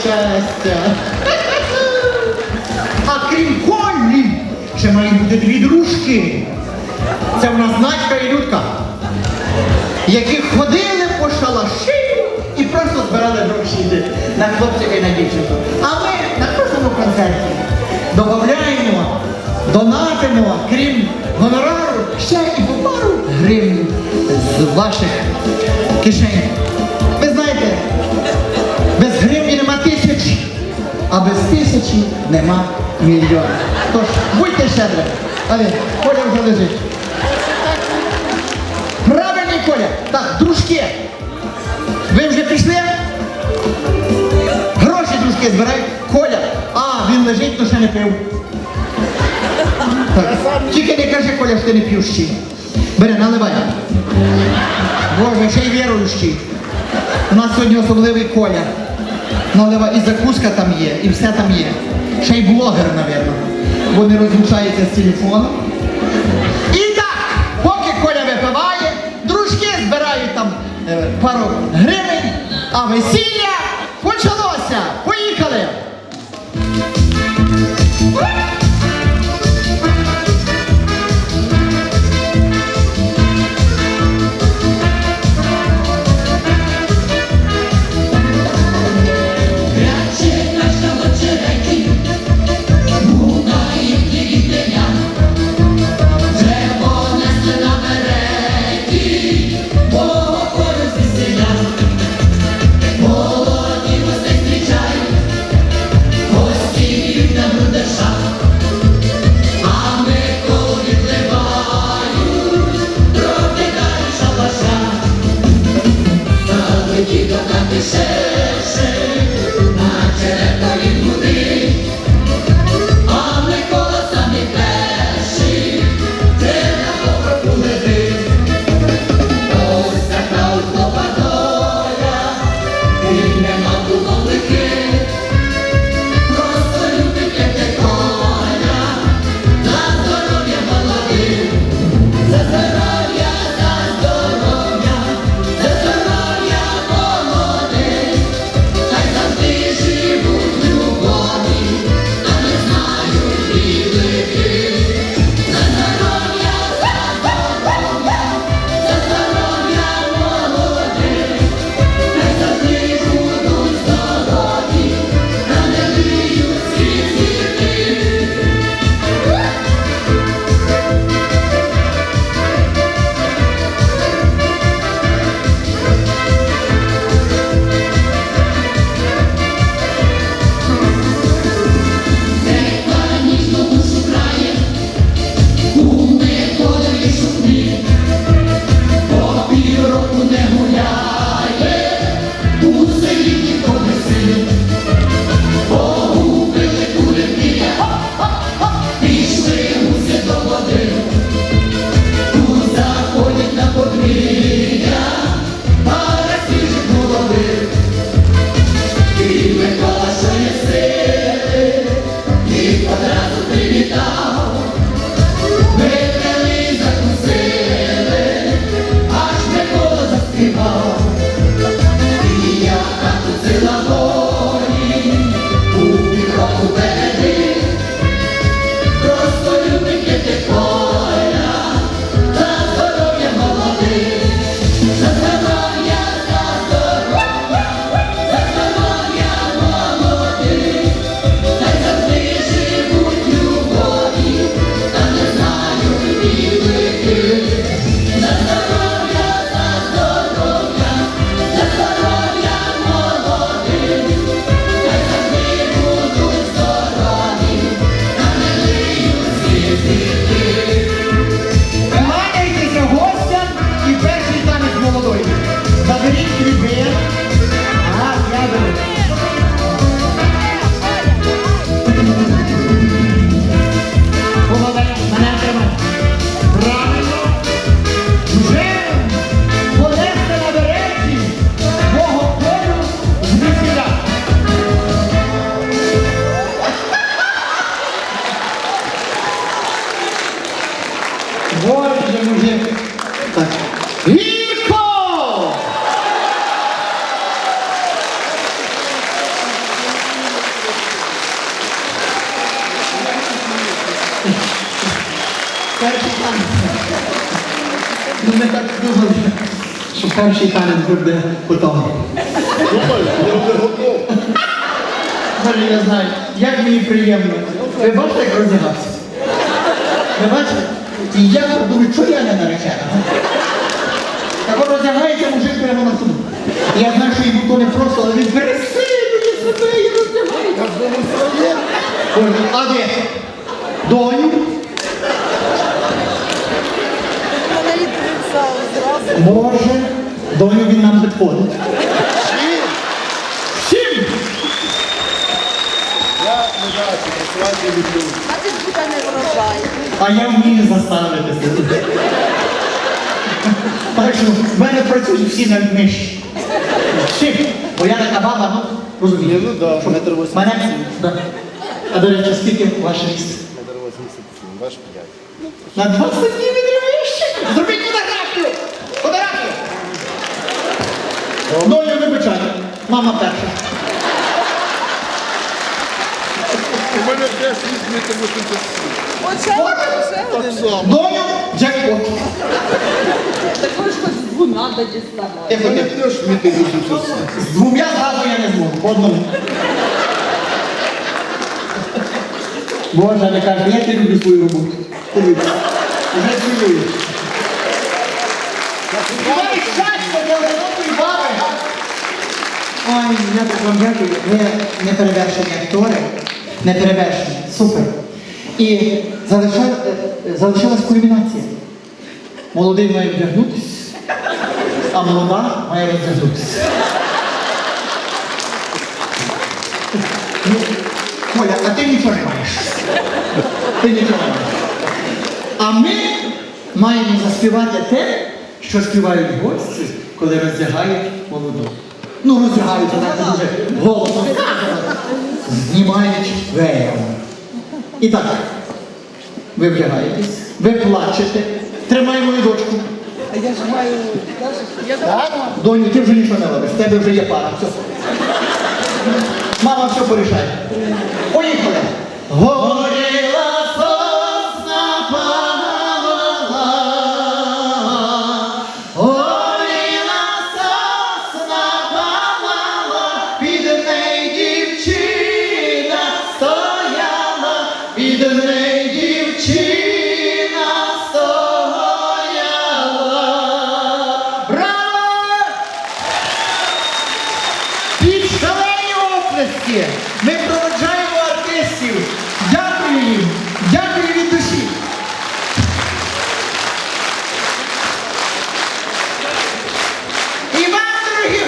щастя. А крім Колі, ще мають бути дві дружки. Це в нас Надька і Людка, які ходили по шалаші і просто збирали гроші на хлопчика і на дівчинку. А ми на кожному концерті додаємо, донатимо, крім гонорару, ще і по пару гривень з ваших кишень. А без тисячі нема мільйона. Тож будьте щедрі. Але Коля вже лежить. Правильний Коля. Так, дружки. Ви вже пішли? Гроші дружки збирають. Коля. А, він лежить, то ще не пив. Так. Тільки не кажи, Коля, що ти не п'ющий. Бери, наливай. Боже, ще й віруючий. У нас сьогодні особливий Коля. Наливай, і там є, і все там є. Ще й блогер, напевно. Вони розлучаються з телефоном. І так, поки Коля випиває, дружки збирають там е, пару гривень, а весілля Кланяйтеся Боже мужики. Так. Гірко! Перший танець. Ну ми так думали, що перший танець буде готовий. Думаю, я вже готов. Боже, я знаю, як мені приємно. Ви бачите, як роздягався? Ви бачите? І я думаю, що я не наречена? Так от роздягається мужик прямо на суду. І я знаю, що йому то не просто, але він пересилює себе і роздягається. Боже, а де? Доню? Може, доню він нам підходить. Чим? Всім! Я не знаю, чи працювати не люблю. А ти буде не врожай. А я вмію заставити себе. Так що в мене працюють всі на нижчі. Всі. Бо я така баба, ну, розумію. Ну да, метр. Мене? Да. А до речі, скільки ваш ріст? Метр 87, ваш п'ять. На 20 днів відривище. Зробіть фотографію! Фотографію! Доню, вибачай. Мама перша. У мене теж вісь метр 87. Оце Так само. Доню, джекпот. Також хоч з двома метр 87. З двома зразу я не зможу, по одному. Боже, не каже, я люблю свою роботу. Дивіться, вже цілую. Дай щастя для одинокої баби. Ой, я так вам дякую. Ви не перевершені актори, не перевершені. Супер. І е, залишилась кульмінація. Молодий має вдягнутися, а молода має роздягнутися. Ну, Коля, а ти нічого не маєш. Ти нічого не маєш. А ми маємо заспівати те, що співають гості, коли роздягають молоду. Ну, роздягаються так дуже голосно. Знімають веєм. І так, ви вдягаєтесь, ви плачете, тримай мою дочку. А я ж маю. Я Так? Доню, ти вже нічого не робиш, в тебе вже є пара. Все. Мама все порішає. Поїхали. Горіла Шалені ми проведжаємо